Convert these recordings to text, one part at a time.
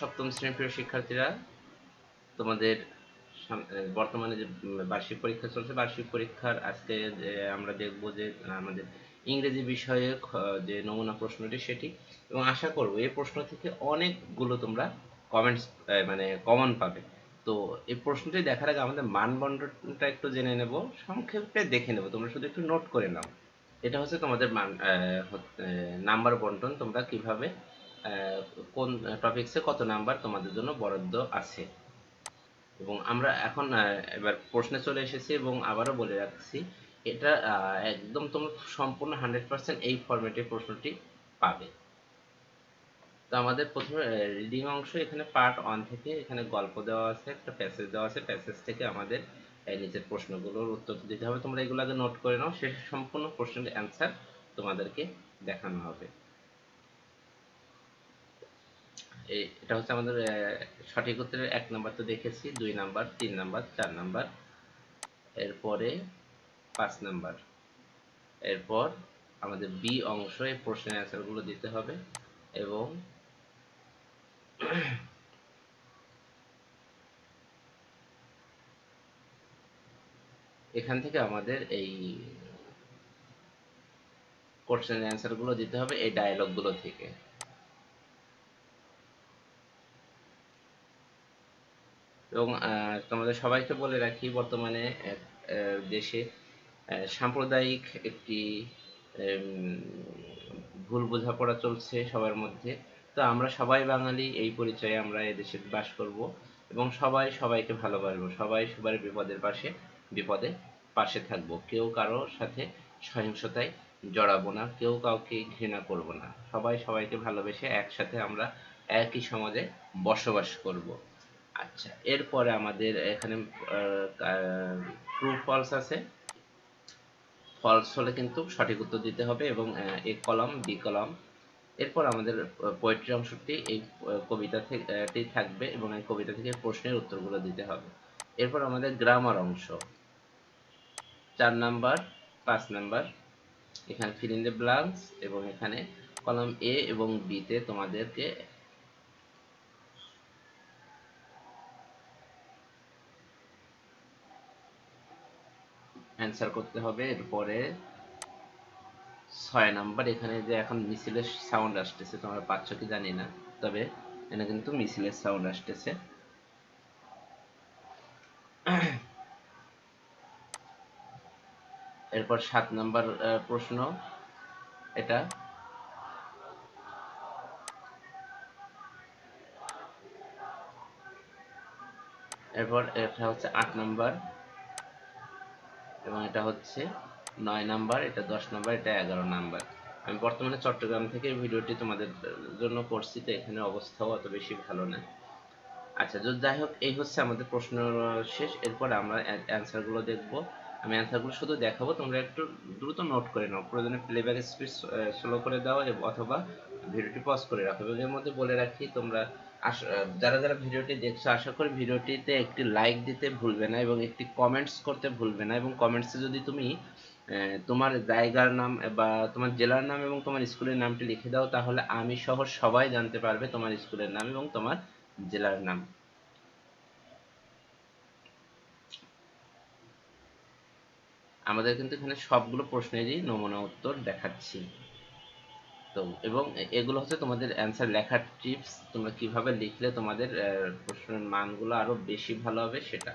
সপ্তম শ্রেণির প্রিয় শিক্ষার্থীরা, তোমাদের বর্তমানে যে বার্ষিক পরীক্ষা চলছে, বার্ষিক পরীক্ষার আজকে যে আমরা দেখব যে আমাদের ইংরেজি বিষয়ে যে নমুনা প্রশ্নটি সেটি এবং আশা করব এই প্রশ্ন থেকে অনেকগুলো তোমরা কমেন্টস মানে কমন পাবে। তো এই প্রশ্নটি দেখার আগে আমাদের মানদণ্ডটা একটু জেনে নেব, সংক্ষেপে দেখে নেব, তোমরা শুধু একটু নোট করে নাও। এটা হচ্ছে তোমাদের মান নাম্বার বন্টন, তোমরা কীভাবে কোন টপিকসে কত নাম্বার তোমাদের জন্য বরাদ্দ আছে? এবং আমরা এখন এবার প্রশ্নে চলে এসেছি এবং আবারও বলে রাখছি, এটা একদম তোমরা সম্পূর্ণ হান্ড্রেড পার্সেন্ট এই ফরম্যাটে প্রশ্নটি পাবে। তো আমাদের প্রথমে রিডিং অংশ, এখানে পার্ট ওয়ান থেকে এখানে গল্প দেওয়া আছে, একটা প্যাসেজ দেওয়া আছে প্যাসেজ থেকে আমাদের নিচের প্রশ্নগুলোর উত্তর দিতে হবে। তোমরা এগুলো আগে নোট করে নাও শেষে সম্পূর্ণ প্রশ্নের অ্যান্সার তোমাদেরকে দেখানো হবে এই এটা হচ্ছে আমাদের সঠিক উত্তরের এক নাম্বার তো দেখেছি, দুই নাম্বার, তিন নাম্বার, চার নাম্বার, এরপরে পাঁচ নাম্বার, এরপর আমাদের বি অংশ এই প্রশ্নের অ্যান্সারগুলো দিতে হবে এবং এখান থেকে আমাদের এই কোশ্চেন অ্যান্সারগুলো দিতে হবে এই ডায়লগগুলো থেকে। এবং তোমাদের সবাইকে বলে রাখি, বর্তমানে দেশে সাম্প্রদায়িক একটি ভুল বোঝাপড়া চলছে সবার মধ্যে। তো আমরা সবাই বাঙালি, এই পরিচয়ে আমরা এদেশে বাস করব এবং সবাই সবাইকে ভালোবাসবো। সবাই সবার বিপদের পাশে, বিপদে পাশে থাকব। কেউ কারোর সাথে সহিংসতায় জড়াবো না, কেউ কাউকে ঘৃণা করব না। সবাই সবাইকে ভালোবেসে একসাথে আমরা একই সমাজে বসবাস করব। আচ্ছা এরপরে আমাদের এখানে ট্রু ফলস আছে। ফলস হলে কিন্তু সঠিক উত্তর দিতে হবে এবং এ কলম বি কলম এরপর আমাদের পোয়েট্রি অংশটি এই কবিতা থেকে থাকবে এবং এই কবিতা থেকে প্রশ্নের উত্তরগুলো দিতে হবে। এরপর আমাদের গ্রামার অংশ। চার নাম্বার, পাঁচ নাম্বার। এখানে ফিল দ্য ব্লাঙ্কস এবং এখানে কলম এ এবং বি তে তোমাদেরকে অ্যান্সার করতে হবে, এরপরে ছয় নাম্বার, এখানে যে এখন মিছিলের সাউন্ড আসতেছে, তোমরা পাচ্ছ কি জানি না, তবে এখানে কিন্তু মিছিলের সাউন্ড আসতেছে। এরপর সাত নাম্বার প্রশ্ন, এটা এরপর এটা হচ্ছে আট নাম্বার। এবং এটা হচ্ছে নয় নাম্বার, এটা দশ নাম্বার, এটা এগারো নাম্বার। আমি বর্তমানে চট্টগ্রাম থেকে ভিডিওটি তোমাদের জন্য করছি, তো এখানে অবস্থাও অত বেশি ভালো না। আচ্ছা তো যাই হোক, এই হচ্ছে আমাদের প্রশ্ন শেষ। এরপর আমরা অ্যান্সারগুলো দেখব। আমি অ্যান্সারগুলো শুধু দেখাবো, তোমরা একটু দ্রুত নোট করে নাও। প্রয়োজনে প্লেব্যাক স্পিড স্লো করে দাও অথবা ভিডিওটি পজ করে রাখো। এর মধ্যে বলে রাখি, তোমরা যারা যারা ভিডিওটি দেখছ, আশা করি ভিডিওটিতে একটি লাইক দিতে ভুলবে না এবং একটি কমেন্টস করতে ভুলবে না এবং কমেন্টসে যদি তুমি তোমার জায়গার নাম বা তোমার জেলার নাম এবং তোমার স্কুলের নামটি লিখে দাও, তাহলে আমি সহ সবাই জানতে পারবে তোমার স্কুলের নাম এবং তোমার জেলার নাম। আমাদের কিন্তু এখানে সবগুলো প্রশ্নেরই নমুনা উত্তর দেখাচ্ছি। তো এবং এগুলো হচ্ছে তোমাদের অ্যান্সার লেখার টিপস তোমরা কীভাবে লিখলে তোমাদের প্রশ্নের মানগুলো আরও বেশি ভালো হবে সেটা।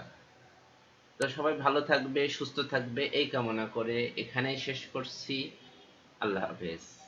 তো সবাই ভালো থাকবে, সুস্থ থাকবে, এই কামনা করে এখানেই শেষ করছি। আল্লাহ হাফেজ।